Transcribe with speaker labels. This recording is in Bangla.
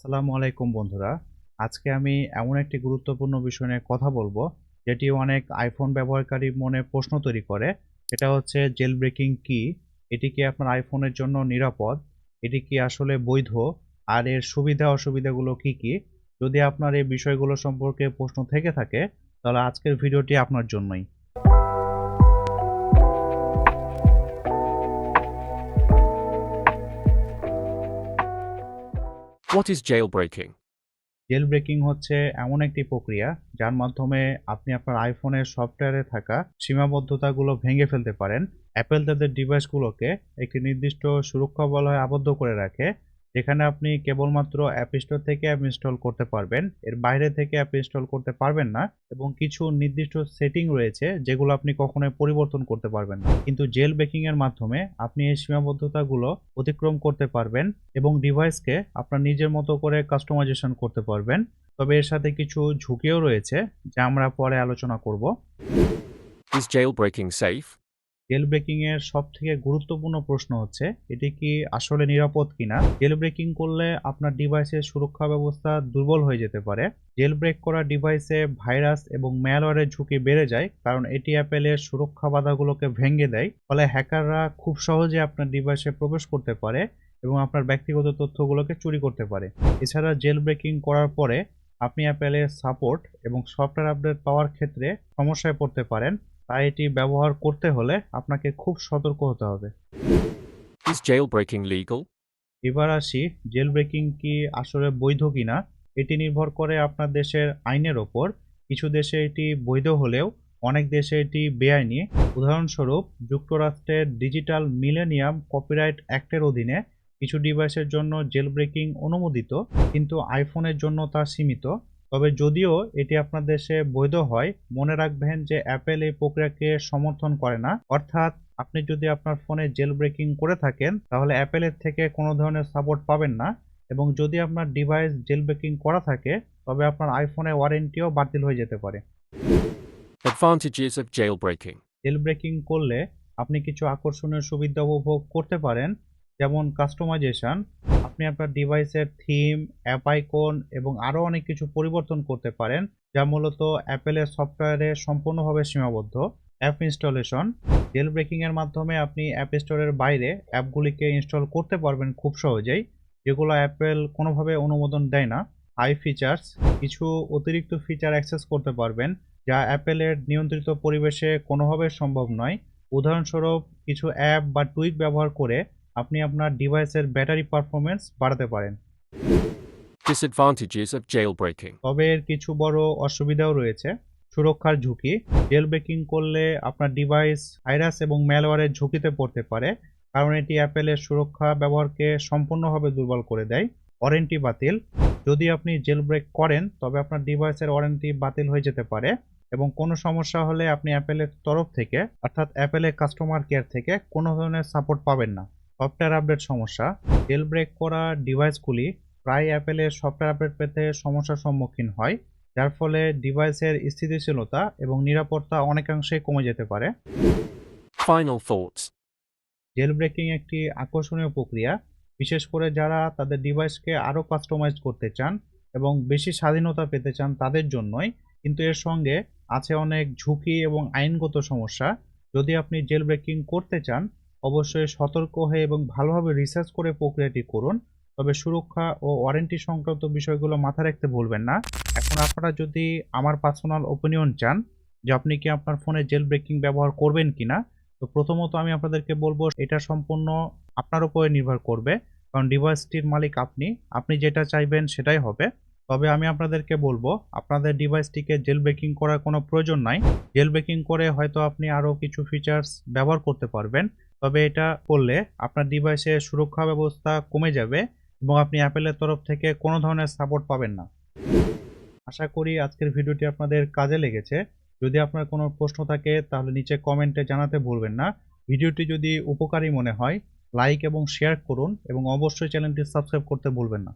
Speaker 1: আসসালামু আলাইকুম বন্ধুরা। আজকে আমি এমন একটি গুরুত্বপূর্ণ বিষয় নিয়ে কথা বলব, যেটি অনেক আইফোন ব্যবহারকারী মনে প্রশ্ন তৈরি করে। এটা হচ্ছে জেল ব্রেকিং কি? এটি কি আপনার আইফোনের জন্য নিরাপদ? এটি কি আসলে বৈধ? আর এর সুবিধা অসুবিধাগুলো কি কি? যদি আপনার এই বিষয়গুলো সম্পর্কে প্রশ্ন থেকে থাকে, তাহলে আজকের ভিডিওটি আপনার জন্যই।
Speaker 2: What is jailbreaking?
Speaker 1: জেলব্রেকিং হচ্ছে এমন একটি প্রক্রিয়া যার মাধ্যমে আপনি আপনার আইফোনের সফটওয়্যারে থাকা সীমাবদ্ধতাগুলো ভেঙে ফেলতে পারেন অ্যাপেল তাদের ডিভাইসগুলোকে একটি নির্দিষ্ট সুরক্ষা বলয়ে আবদ্ধ করে রাখে যেখানে আপনি কেবলমাত্র অ্যাপ স্টোর থেকে অ্যাপ ইনস্টল করতে পারবেন। এর বাইরে থেকে অ্যাপ ইনস্টল করতে পারবেন না এবং কিছু নির্দিষ্ট সেটিং রয়েছে যেগুলো আপনি কখনোই পরিবর্তন করতে পারবেন না। কিন্তু জেল ব্রেকিং এর মাধ্যমে আপনি এই সীমাবদ্ধতাগুলো অতিক্রম করতে পারবেন এবং ডিভাইসকে আপনার নিজের মতো করে কাস্টমাইজেশন করতে পারবেন। তবে এর সাথে কিছু ঝুঁকিও রয়েছে যা আমরা পরে আলোচনা করব।
Speaker 2: Is jailbreaking safe?
Speaker 1: Jailbreaking এর সব থেকে গুরুত্বপূর্ণ প্রশ্ন হচ্ছে, এটি কি আসলে নিরাপদ কিনা? জেল ব্রেকিং করলে আপনার ডিভাইসের সুরক্ষা ব্যবস্থা দুর্বল হয়ে যেতে পারে। জেল ব্রেক করা ডিভাইসে ভাইরাস এবং ম্যালওয়্যারের ঝুঁকি বেড়ে যায়, কারণ এটি অ্যাপেলের সুরক্ষা বাধাগুলোকে ভেঙে দেয়। ফলে হ্যাকাররা খুব সহজে আপনার ডিভাইসে প্রবেশ করতে পারে এবং আপনার ব্যক্তিগত তথ্যগুলোকে চুরি করতে পারে। এছাড়া জেল ব্রেকিং করার পরে আপনি অ্যাপেলের সাপোর্ট এবং সফটওয়্যার আপডেট পাওয়ার ক্ষেত্রে সমস্যায় পড়তে পারেন। তাই এটি ব্যবহার করতে হলে আপনাকে খুব সতর্ক হতে হবে।
Speaker 2: Legal?
Speaker 1: এবার আসি জেল ব্রেকিং কি আসলে বৈধ কিনা? এটি নির্ভর করে আপনার দেশের আইনের ওপর। কিছু দেশে এটি বৈধ হলেও অনেক দেশে এটি বেআইনি। উদাহরণস্বরূপ যুক্তরাষ্ট্রের ডিজিটাল মিলেনিয়াম কপিরাইট অ্যাক্টের অধীনে কিছু ডিভাইসের জন্য জেল ব্রেকিং অনুমোদিত কিন্তু আইফোনের জন্য তা সীমিত। তবে যদিও এটি আপনার দেশে বৈধ হয় মনে রাখবেন যে অ্যাপেল এই প্রক্রিয়াকে সমর্থন করে না। অর্থাৎ আপনি যদি আপনার ফোনে জেল ব্রেকিং করে থাকেন তাহলে অ্যাপেলের থেকে কোনো ধরনের সাপোর্ট পাবেন না। এবং যদি আপনার ডিভাইস জেল ব্রেকিং করা থাকে তবে আপনার আইফোনের ওয়ারেন্টিও বাতিল হয়ে যেতে পারে।
Speaker 2: Advantages of jailbreaking.
Speaker 1: Jailbreaking করলে আপনি কিছু আকর্ষণীয় সুবিধা উপভোগ করতে পারেন। যেমন কাস্টমাইজেশন আপনি আপনার ডিভাইসের থিম অ্যাপ আইকন এবং আরও অনেক কিছু পরিবর্তন করতে পারেন, যা মূলত অ্যাপেলের সফটওয়্যারে সম্পূর্ণভাবে সীমাবদ্ধ। অ্যাপ ইনস্টলেশন জেল ব্রেকিংয়ের মাধ্যমে আপনি অ্যাপ স্টোরের বাইরে অ্যাপগুলিকে ইনস্টল করতে পারবেন খুব সহজেই। যেগুলো অ্যাপেল কোনোভাবে অনুমোদন দেয় না। হাই ফিচার্স কিছু অতিরিক্ত ফিচার অ্যাক্সেস করতে পারবেন, যা অ্যাপেলের নিয়ন্ত্রিত পরিবেশে কোনোভাবে সম্ভব নয়। উদাহরণস্বরূপ, কিছু অ্যাপ বা টুইক ব্যবহার করে আপনি আপনার ডিভাইসের ব্যাটারি পারফরমেন্স বাড়াতে পারেন।
Speaker 2: Disadvantages of jailbreaking.
Speaker 1: তবে এর কিছু বড় অসুবিধাও রয়েছে। সুরক্ষার ঝুঁকি। জেল ব্রেকিং করলে আপনার ডিভাইস ভাইরাস এবং ম্যালওয়্যারের ঝুঁকিতে পড়তে পারে কারণ এটি অ্যাপেলের সুরক্ষা ব্যবহারকে সম্পূর্ণভাবে দুর্বল করে দেয়। ওয়ারেন্টি বাতিল। যদি আপনি জেল ব্রেক করেন তবে আপনার ডিভাইসের ওয়ারেন্টি বাতিল হয়ে যেতে পারে এবং কোনো সমস্যা হলে আপনি অ্যাপেলের তরফ থেকে অর্থাৎ অ্যাপেলের কাস্টমার কেয়ার থেকে কোনো ধরনের সাপোর্ট পাবেন না। সফটওয়্যার আপডেট সমস্যা জেল ব্রেক করা ডিভাইসগুলি প্রায় অ্যাপেলের সফটওয়্যার আপডেট পেতে সমস্যার সম্মুখীন হয় যার ফলে ডিভাইসের স্থিতিশীলতা এবং নিরাপত্তা অনেকাংশেই কমে যেতে পারে
Speaker 2: Final thoughts.
Speaker 1: জেল ব্রেকিং একটি আকর্ষণীয় প্রক্রিয়া বিশেষ করে যারা তাদের ডিভাইসকে আরও কাস্টমাইজ করতে চান এবং বেশি স্বাধীনতা পেতে চান তাদের জন্যই কিন্তু এর সঙ্গে আছে অনেক ঝুঁকি এবং আইনগত সমস্যা যদি আপনি জেল ব্রেকিং করতে চান অবশ্যই সতর্ক হয়ে এবং ভালোভাবে রিসার্চ করে প্রক্রিয়াটি করুন। তবে সুরক্ষা ও ওয়ারেন্টি সংক্রান্ত বিষয়গুলো মাথায় রাখতে ভুলবেন না। এখন আপনারা যদি আমার পার্সোনাল ওপিনিয়ন চান যে আপনি কি আপনার ফোনে জেল ব্রেকিং ব্যবহার করবেন কিনা, তো প্রথমত আমি আপনাদেরকে বলব এটা সম্পূর্ণ আপনার উপরে নির্ভর করবে। কারণ ডিভাইসটির মালিক আপনি আপনি যেটা চাইবেন সেটাই হবে। তবে আমি আপনাদেরকে বলব, আপনাদের ডিভাইসটিকে জেল ব্রেকিং করার কোনো প্রয়োজন নাই। জেল ব্রেকিং করে হয়তো আপনি আরও কিছু ফিচার্স ব্যবহার করতে পারবেন। তবে এটা করলে আপনার ডিভাইসের সুরক্ষা ব্যবস্থা কমে যাবে এবং আপনি অ্যাপেলের তরফ থেকে কোনো ধরনের সাপোর্ট পাবেন না। আশা করি আজকের ভিডিওটি আপনাদের কাজে লেগেছে। যদি আপনার কোনো প্রশ্ন থাকে, তাহলে নিচে কমেন্টে জানাতে ভুলবেন না। ভিডিওটি যদি উপকারী মনে হয় লাইক এবং শেয়ার করুন এবং অবশ্যই চ্যানেলটি সাবস্ক্রাইব করতে ভুলবেন না।